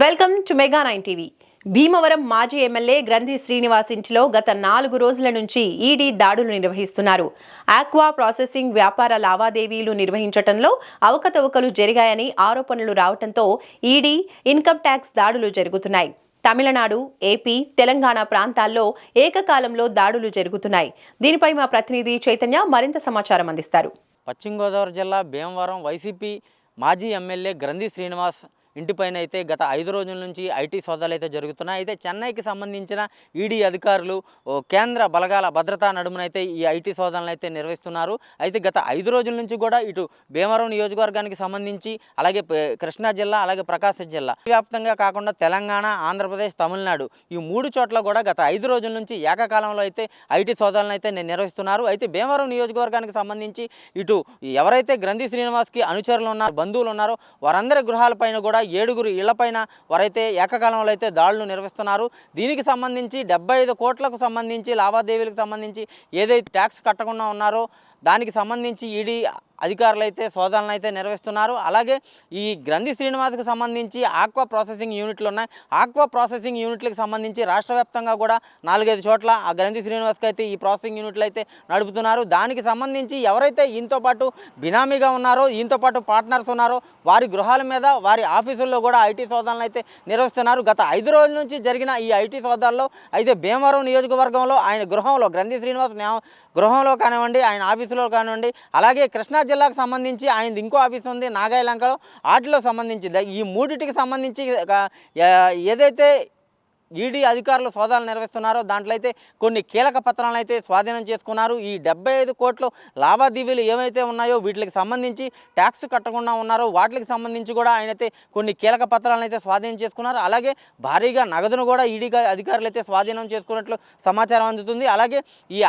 Welcome to mega nine TV. Bhimavaram మాజీ MLA గ్రంథి శ్రీనివాస్ ఇంటిలో గత నాలుగు రోజుల నుంచి ఈడీ దాడులు నిర్వహిస్తున్నారు. ఆక్వా ప్రాసెసింగ్ వ్యాపార లావాదేవీలు నిర్వహించడంలో అవకతవకలు జరిగాయని ఆరోపణలు రావడంతో ఈడీ ఇన్కమ్ ట్యాక్స్ దాడులు జరుగుతున్నాయి. తమిళనాడు ఏపీ తెలంగాణ ప్రాంతాల్లో ఏకకాలంలో దాడులు జరుగుతున్నాయి. దీనిపై మా ప్రతినిధి చైతన్య మరింత సమాచారం అందిస్తారు. పశ్చిమ గోదావరి జిల్లా భీమవరం వైసీపీ మాజీ ఎమ్మెల్యే గ్రంథి శ్రీనివాస్ ఇంటిపైన అయితే గత ఐదు రోజుల నుంచి ఐటీ సోదాలు అయితే జరుగుతున్నాయి. అయితే చెన్నైకి సంబంధించిన ఈడీ అధికారులు కేంద్ర బలగాల భద్రతా నడుమునైతే ఈ ఐటీ సోదాలను అయితే నిర్వహిస్తున్నారు. అయితే గత ఐదు రోజుల నుంచి కూడా ఇటు భీమవరం నియోజకవర్గానికి సంబంధించి అలాగే కృష్ణా జిల్లా అలాగే ప్రకాశం జిల్లా. వ్యాప్తంగా కాకుండా తెలంగాణ ఆంధ్రప్రదేశ్ తమిళనాడు ఈ మూడు చోట్ల కూడా గత ఐదు రోజుల నుంచి ఏకకాలంలో అయితే ఐటీ సోదాలను అయితే నిర్వహిస్తున్నారు. అయితే భీమవరం నియోజకవర్గానికి సంబంధించి ఇటు ఎవరైతే గ్రంథి శ్రీనివాస్కి అనుచరులు ఉన్నారు బంధువులు ఉన్నారో వారందరి గృహాలపైన కూడా ఏడుగురు ఇళ్ళపైన వారైతే ఏకకాలంలో అయితే దాడులు నిర్వహిస్తున్నారు. దీనికి సంబంధించి డెబ్బై ఐదు కోట్లకు సంబంధించి లావాదేవీలకు సంబంధించి ఏదైతే ట్యాక్స్ కట్టకుండా ఉన్నారో దానికి సంబంధించి ఈడీ అధికారులు అయితే శోధనలు అయితే నిర్వహిస్తున్నారు. అలాగే ఈ గ్రంథి శ్రీనివాస్కు సంబంధించి ఆక్వా ప్రాసెసింగ్ యూనిట్లు ఉన్నాయి. ఆక్వా ప్రాసెసింగ్ యూనిట్లకు సంబంధించి రాష్ట్ర వ్యాప్తంగా కూడా నాలుగైదు చోట్ల ఆ గ్రంథి శ్రీనివాస్కి అయితే ఈ ప్రాసెసింగ్ యూనిట్లు అయితే నడుపుతున్నారు. దానికి సంబంధించి ఎవరైతే ఈయనతో పాటు బినామీగా ఉన్నారో ఈయనతో పాటు పార్ట్నర్స్ ఉన్నారో వారి గృహాల మీద వారి ఆఫీసుల్లో కూడా ఐటీ శోధనలు అయితే నిర్వహిస్తున్నారు. గత ఐదు రోజుల నుంచి జరిగిన ఈ ఐటీ సోదాల్లో అయితే భీమవరం నియోజకవర్గంలో ఆయన గృహంలో గ్రంథి శ్రీనివాస్ గృహంలో కానివ్వండి ఆయన ఆఫీసులో కానివ్వండి అలాగే కృష్ణా జిల్లాకు సంబంధించి ఆయనది ఇంకో ఆఫీస్ ఉంది నాగాయలంకలో. వాటిలో సంబంధించి ఈ మూడిటికి సంబంధించి ఏదైతే ఈడీ అధికారులు సోదాలు నిర్వహిస్తున్నారో దాంట్లో అయితే కొన్ని కీలక పత్రాలను అయితే స్వాధీనం చేసుకున్నారు. ఈ డెబ్బై ఐదు కోట్ల లావాదేవీలు ఏవైతే ఉన్నాయో వీటికి సంబంధించి ట్యాక్స్ కట్టకుండా ఉన్నారో వాటికి సంబంధించి కూడా ఆయన అయితే కొన్ని కీలక పత్రాలను అయితే స్వాధీనం చేసుకున్నారు. అలాగే భారీగా నగదును కూడా ఈడీ అధికారులు అయితే స్వాధీనం చేసుకున్నట్లు సమాచారం అందుతుంది. అలాగే ఈ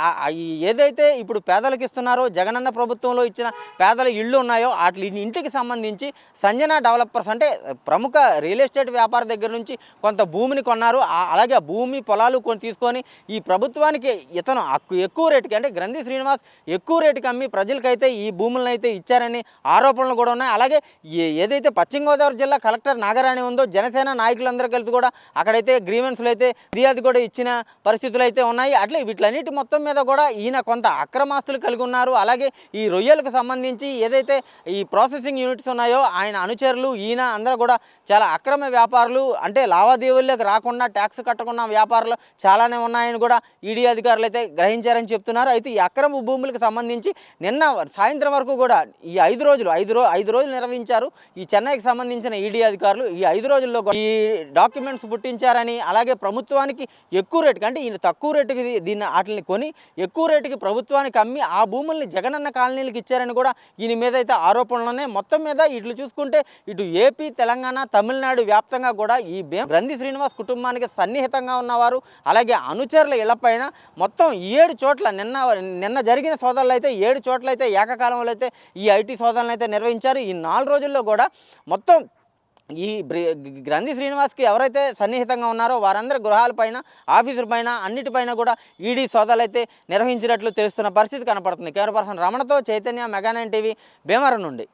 ఏదైతే ఇప్పుడు పేదలకు ఇస్తున్నారో జగనన్న ప్రభుత్వంలో ఇచ్చిన పేదల ఇళ్ళు ఉన్నాయో వాటి ఇంటికి సంబంధించి సంజన డెవలపర్స్ అంటే ప్రముఖ రియల్ ఎస్టేట్ వ్యాపార దగ్గర నుంచి కొంత భూమిని కొన్నారు. అలాగే భూమి పొలాలు కొని తీసుకొని ఈ ప్రభుత్వానికి ఇతను అక్కు- ఎక్కువ రేటుకి అంటే గ్రంథి శ్రీనివాస్ ఎక్కువ రేటుకి అమ్మి ప్రజలకైతే ఈ భూములను అయితే ఇచ్చారని ఆరోపణలు కూడా ఉన్నాయి. అలాగే ఏ- ఏదైతే పశ్చిమ గోదావరి జిల్లా కలెక్టర్ నాగరాణి ఉందో జనసేన నాయకులందరూ కలిసి కూడా అక్కడైతే గ్రీవెన్స్లు అయితే ఫిర్యాదు కూడా ఇచ్చిన పరిస్థితులు అయితే ఉన్నాయి. అట్లే వీటిలన్నిటి మొత్తం మీద కూడా ఈయన కొంత అక్రమాస్తులు కలిగి ఉన్నారు. అలాగే ఈ రొయ్యలకు సంబంధించి ఏదైతే ఈ ప్రాసెసింగ్ యూనిట్స్ ఉన్నాయో ఆయన అనుచరులు ఈయన అందరూ కూడా చాలా అక్రమ వ్యాపారులు అంటే లావాదేవీల్లోకి రాకుండా ట్యాక్స్ కట్టకుండా వ్యాపారాలు చాలానే ఉన్నాయని కూడా ఈడీ అధికారులు అయితే గ్రహించారని చెప్తున్నారు. అయితే ఈ అక్రమ భూములకు సంబంధించి నిన్న సాయంత్రం వరకు కూడా ఈ ఐదు రోజులు ఐదు రో ఐదు రోజులు నిర్వహించారు. ఈ చెన్నైకి సంబంధించిన ఈడీ అధికారులు ఈ ఐదు రోజుల్లో ఈ డాక్యుమెంట్స్ పుట్టించారని అలాగే ప్రభుత్వానికి ఎక్కువ రేటుకి అంటే ఈయన తక్కువ రేటుకి దీన్ని వాటిని కొని ఎక్కువ రేటుకి ప్రభుత్వానికి అమ్మి ఆ భూముల్ని జగనన్న కాలనీలకు ఇచ్చారని కూడా ఈయన మీద అయితే ఆరోపణలు మొత్తం మీద ఇట్లు చూసుకుంటే ఇటు ఏపీ తెలంగాణ తమిళనాడు వ్యాప్తంగా కూడా ఈ బే శ్రీనివాస్ కుటుంబానికి సన్నిహితంగా ఉన్నవారు అలాగే అనుచరుల ఇళ్ళపైన మొత్తం ఏడు చోట్ల నిన్న నిన్న జరిగిన సోదరులు అయితే ఏడు చోట్ల అయితే ఏకకాలంలో అయితే ఈ ఐటీ సోదాలను అయితే నిర్వహించారు. ఈ నాలుగు రోజుల్లో కూడా మొత్తం ఈ బ్రి- గ్రంథి శ్రీనివాస్కి ఎవరైతే సన్నిహితంగా ఉన్నారో వారందరి గృహాలపైన ఆఫీసుల పైన అన్నిటిపైన కూడా ఈడీ సోదాలు అయితే నిర్వహించినట్లు తెలుస్తున్న పరిస్థితి కనపడుతుంది. Camera person రమణతో Chaitanya mega nine TV Bhimavaram నుండి.